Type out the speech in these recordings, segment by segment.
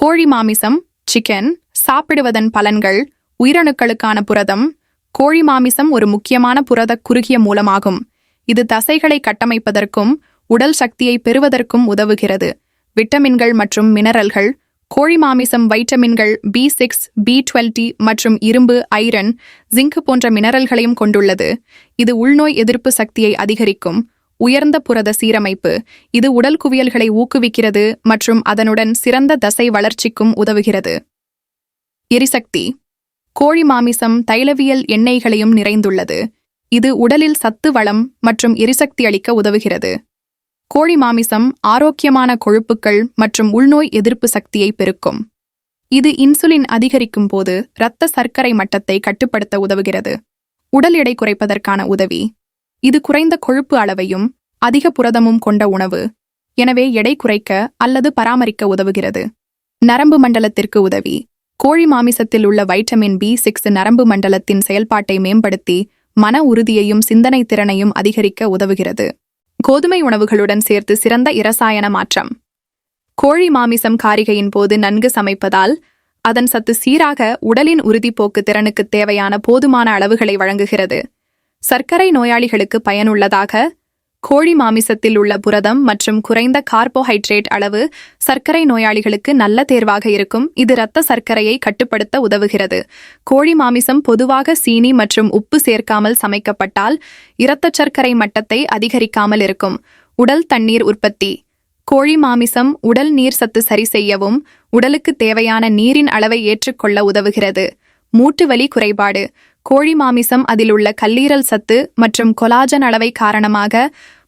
கோழி மாமிசம் சிக்கன் சாப்பிடுவதன் பலன்கள் உயிரணுக்களுக்கான புரதம். கோழி மாமிசம் ஒரு முக்கியமான புரத குறுகிய மூலமாகும். இது தசைகளை கட்டமைப்பதற்கும் உடல் சக்தியை பெறுவதற்கும் உதவுகிறது. விட்டமின்கள் மற்றும் மினரல்கள் கோழி மாமிசம் வைட்டமின்கள் பி சிக்ஸ் பி டுவெல்டி மற்றும் இரும்பு ஐரன் ஜிங்க் போன்ற மினரல்களையும் கொண்டுள்ளது. இது உள்நோய் எதிர்ப்பு சக்தியை அதிகரிக்கும். உயர்ந்த புரத சீரமைப்பு. இது உடல் குவியல்களை ஊக்குவிக்கிறது மற்றும் அதனுடன் சிறந்த தசை வளர்ச்சிக்கும் உதவுகிறது. எரிசக்தி. கோழி மாமிசம் தைலவியல் எண்ணெய்களையும் நிறைந்துள்ளது. இது உடலில் சத்து வளம் மற்றும் எரிசக்தி அளிக்க உதவுகிறது. கோழி மாமிசம் ஆரோக்கியமான கொழுப்புக்கள் மற்றும் உள்நோய் எதிர்ப்பு சக்தியை பெருக்கும். இது இன்சுலின் அதிகரிக்கும் போது இரத்த சர்க்கரை மட்டத்தை கட்டுப்படுத்த உதவுகிறது. உடல் எடை குறைப்பதற்கான உதவி. இது குறைந்த கொழுப்பு அளவையும் அதிக புரதமும் கொண்ட உணவு. எனவே எடை குறைக்க அல்லது பராமரிக்க உதவுகிறது. நரம்பு மண்டலத்திற்கு உதவி. கோழி மாமிசத்தில் உள்ள வைட்டமின் பி சிக்ஸ் நரம்பு மண்டலத்தின் செயல்பாட்டை மேம்படுத்தி மன உறுதியையும் சிந்தனை திறனையும் அதிகரிக்க உதவுகிறது. கோதுமை உணவுகளுடன் சேர்த்து சிறந்த இரசாயன மாற்றம். கோழி மாமிசம் காரிகையின் போது நன்கு சமைப்பதால் அதன் சத்து சீராக உடலின் உறுதிப்போக்கு திறனுக்கு தேவையான போதுமான அளவுகளை வழங்குகிறது. சர்க்கரை நோயாளிகளுக்கு பயனுள்ளதாக கோழி மாமிசத்தில் உள்ள புரதம் மற்றும் குறைந்த கார்போஹைட்ரேட் அளவு சர்க்கரை நோயாளிகளுக்கு நல்ல தேர்வாக இருக்கும். இது இரத்த சர்க்கரையை கட்டுப்படுத்த உதவுகிறது. கோழி மாமிசம் பொதுவாக சீனி மற்றும் உப்பு சேர்க்காமல் சமைக்கப்பட்டால் இரத்த சர்க்கரை மட்டத்தை அதிகரிக்காமல் இருக்கும். உடல் தண்ணீர் உற்பத்தி. கோழி மாமிசம் உடல் நீர் சத்து சரி செய்யவும் உடலுக்கு தேவையான நீரின் அளவை ஏற்றுக்கொள்ள உதவுகிறது. மூட்டு வலி குறைபாடு. கோழி மாமிசம் அதில் உள்ள கல்லீரல் சத்து மற்றும் கொலாஜன் அளவை காரணமாக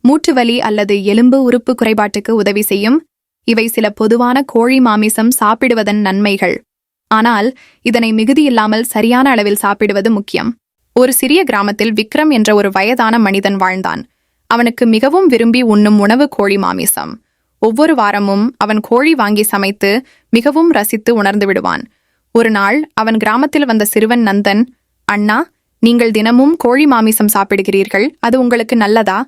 மூட்டு வலி அல்லது எலும்பு உறுப்பு குறைபாட்டுக்கு உதவி செய்யும். இவை சில பொதுவான கோழி மாமிசம் சாப்பிடுவதன் நன்மைகள். ஆனால் இதனை மிகுதியில்லாமல் சரியான அளவில் சாப்பிடுவது முக்கியம். ஒரு சிறிய கிராமத்தில் விக்ரம் என்ற ஒரு வயதான மனிதன் வாழ்ந்தான். அவனுக்கு மிகவும் விரும்பி உண்ணும் உணவு கோழி மாமிசம். ஒவ்வொரு வாரமும் அவன் கோழி வாங்கி சமைத்து மிகவும் ரசித்து உணர்ந்து விடுவான். ஒரு நாள் அவன் கிராமத்தில் வந்த சிறுவன் நந்தன் அண்ணா நீங்கள் தினமும் கோழி மாமிசம் சாப்பிடுகிறீர்கள் அது உங்களுக்கு நல்லதா?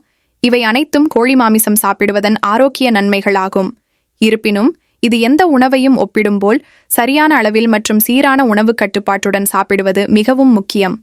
இவை அனைத்தும் கோழி மாமிசம் சாப்பிடுவதன் ஆரோக்கிய நன்மைகளாகும். இருப்பினும் இது எந்த உணவையும் ஒப்பிடும்போல் சரியான அளவில் மற்றும் சீரான உணவு கட்டுப்பாட்டுடன் சாப்பிடுவது மிகவும் முக்கியம்.